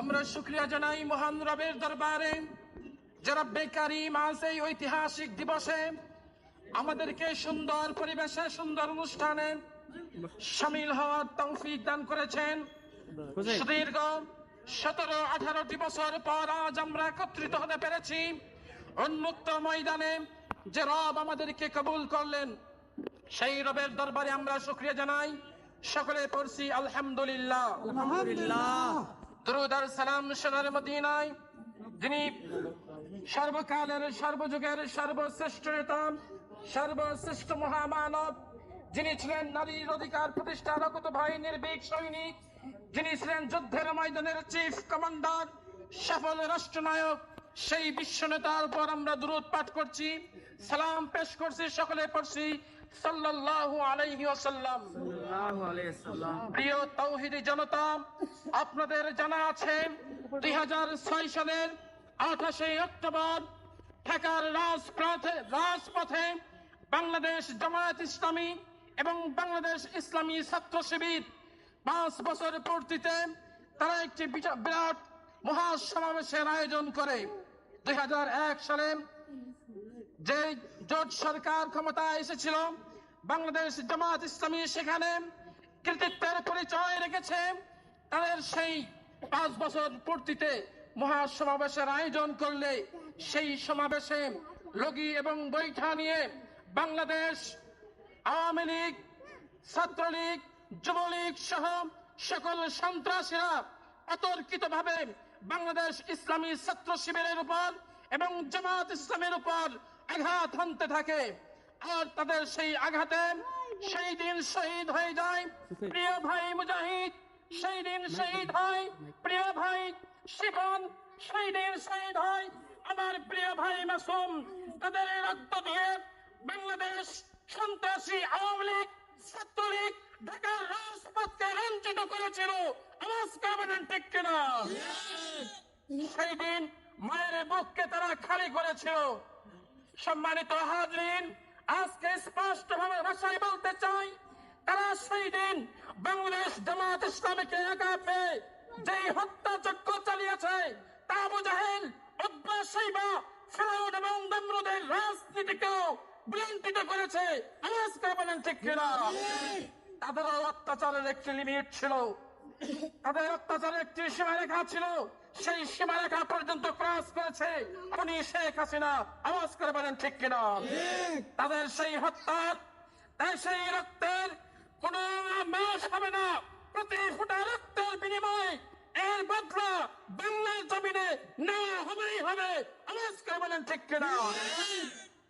আমরা শুক্রিয়া জানাই মহান রবের দরবারে যারা বেকারি মাস এই ঐতিহাসিক দিবসে আমাদেরকে সুন্দর পরিবেশে সুন্দর অনুষ্ঠানে সামিল হওয়ার তৌফিক দান করেছেন। সুদীর্ঘ সতেরো আঠারোটি বছর পর আজ আমরা একত্রিত হতে পেরেছি। উন্মুক্ত ময়দানে যে রব আমাদেরকে কবুল করলেন সেই রবের দরবারে আমরা শুক্রিয়া জানাই। সকলে পড়ছি আলহামদুলিল্লাহ। আলহামদুলিল্লাহ। দরুদ আর সালাম সোনার মদিনায়, যিনি সর্বকালের, সর্বযুগের, সর্বশ্রেষ্ঠ নেতা, সর্বশ্রেষ্ঠ মহামানব, যিনি ছিলেন নারীর অধিকার প্রতিষ্ঠার অগত ভাই নির্ভীক সৈনিক, যিনি ছিলেন যুদ্ধের ময়দানের চিফ কমান্ডার সফল রাষ্ট্রনায়ক, সেই বিশ্ব নেতার উপর আমরা দূরত পাঠ করছি, সালাম পেশ করছি, সকলে পড়ছি সাল্লাল্লাহু আলাইহি ওয়াসাল্লাম। সাল্লাল্লাহু আলাইহি সাল্লাম প্রিয় তৌহিদি জনতা আপনাদের জানা আছে দুই হাজার ছয় সালের আঠাশে অক্টোবর ঢাকার রাজপথে রাজপথে বাংলাদেশ জামায়াত ইসলামী এবং বাংলাদেশ ইসলামী ছাত্র শিবির পাঁচ বছর পূর্তিতে তারা একটি বিরাট মহাসমাবেশের আয়োজন করে। দুই হাজার এক সালে যে জোট সরকার ক্ষমতায় এসেছিল বাংলাদেশ জামাত ইসলামী সেখানে কৃতিত্বের পরিচয় রেখেছে। তাদের সেই পাঁচ বছর পূর্তিতে মহাসমাবেশের আয়োজন করলে সেই সমাবেশে লগি এবং বৈঠা নিয়ে বাংলাদেশ, আওয়ামী লীগ, ছাত্রলীগ, যুবলীগ সহ সকল সন্ত্রাসীরা অতর্কিতভাবে বাংলাদেশ ইসলামী ছাত্র শিবিরের উপর এবং জামাত ইসলামের উপর আঘাত হানতে থাকে। আর তাদের সেই আঘাতে সেই দিন শহীদ হয়ে যায়। প্রিয় ভাই মুজাহিদ, সেই দিন শহীদ হয়। প্রিয় ভাই শিবন সেই দিন শহীদ হয়। আমার প্রিয় ভাই মাসুম, তাদের রক্ত দিয়ে বাংলাদেশ সন্ত্রাসী আওয়ামী লীগ, ছাত্রলীগ ঢাকার রাজপথকে রঞ্চিত করেছিল। আওয়াজ করবেন ঠিক কিনা? সেই দিন মায়ের বুককে তারা খালি করেছিল। সম্মানিত হাজরিন আজকে স্পষ্ট ভাবে ভাষায় বলতে চাই তারা সেই দিন বাংলাদেশ জামাত ইসলামীকে একা পেয়ে যেই হত্যাযজ্ঞ চালিয়েছে তা বুঝাহেন অভ্যাসীবা ফেরাউন এবং নমরুদের রাজনীতিকেও বিলম্বিত করেছে। আজকে বলেন ঠিক কিনা? তাদের অত্যাচারের একটি লিমিট ছিল। তাদের অত্যাচারের একটি সীমারেখা ছিল সেই সীমারেখা পর্যন্ত ক্রস করেছে। উনি শেখ হাসিনা আওয়াজ করে বলেন ঠিক কিনা? তাদের সেই হত্যার তাই সেই রক্তের কোন মাস হবে না। প্রতি ফুটা রক্তের বিনিময় এর বদলা বাংলার জমিনে না হবেই হবে। আওয়াজ করে বলেন ঠিক কিনা?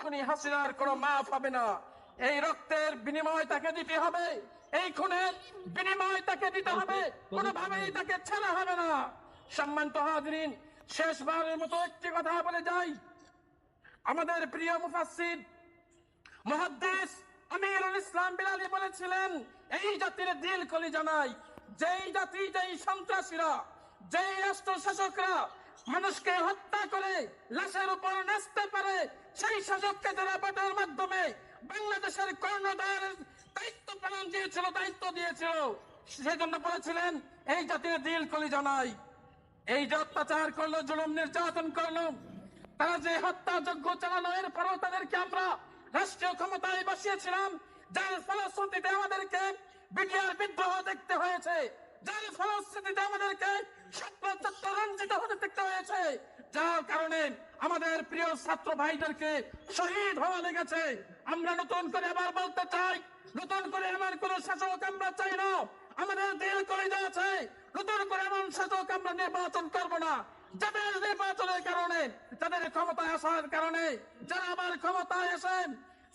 খুনি হাসিনার কোনো মাফ হবে না। এই রক্তের বিনিময় তাকে দিতে হবে। এই খুনের বিনিময় তাকে দিতে হবে। কোনোভাবেই তাকে ছাড়া হবে না। সম্মানিত হাজরিন, শেষবারের মতো একটি কথা বলে যাই। আমাদের প্রিয় মুফাসসির মহাদ্দেশ আমিরুল ইসলাম বিলালি বলেছিলেন, এই জাতির দিল কলি জানাই যেই জাতি, যেই সন্ত্রাসীরা, যেই রাষ্ট্র শাসকরা মানুষকে হত্যা করে, লাশের উপর নাচতে পারে, সেই শাসককে যারা ভোটের মাধ্যমে বাংলাদেশের কর্ণধার দায়িত্ব পালন দিয়েছিল, দায়িত্ব দিয়েছিল। সেজন্য বলেছিলেন, এই জাতির দিল কলি জানাই এই যে অত্যাচার করল, জুলুম নির্যাতন করল। তারা যে হত্যাযজ্ঞ চালানো এর এরপরও তাদেরকে আমরা রাষ্ট্রীয় ক্ষমতায় বসিয়েছিলাম। যার ফলশ্রুতিতে আমাদেরকে বিটিআর বিদ্রোহ দেখতে হয়েছে। যার ফলশ্রুতিতে আমাদেরকে রঞ্জিত হতে দেখতে হয়েছে, যার কারণে আমাদের প্রিয় ছাত্র ভাইদেরকে শহীদ হওয়া লেগেছে। আমরা নতুন করে আবার বলতে চাই, নতুন করে এমন কোন শাসক আমরা চাই না। আমাদের দিল করে আছে নতুন করে এমন শাসক আমরা নির্বাচন করব না। যাদের নির্বাচনের কারণে, যাদের ক্ষমতায় আসার কারণে, যারা আবার ক্ষমতায় আসেন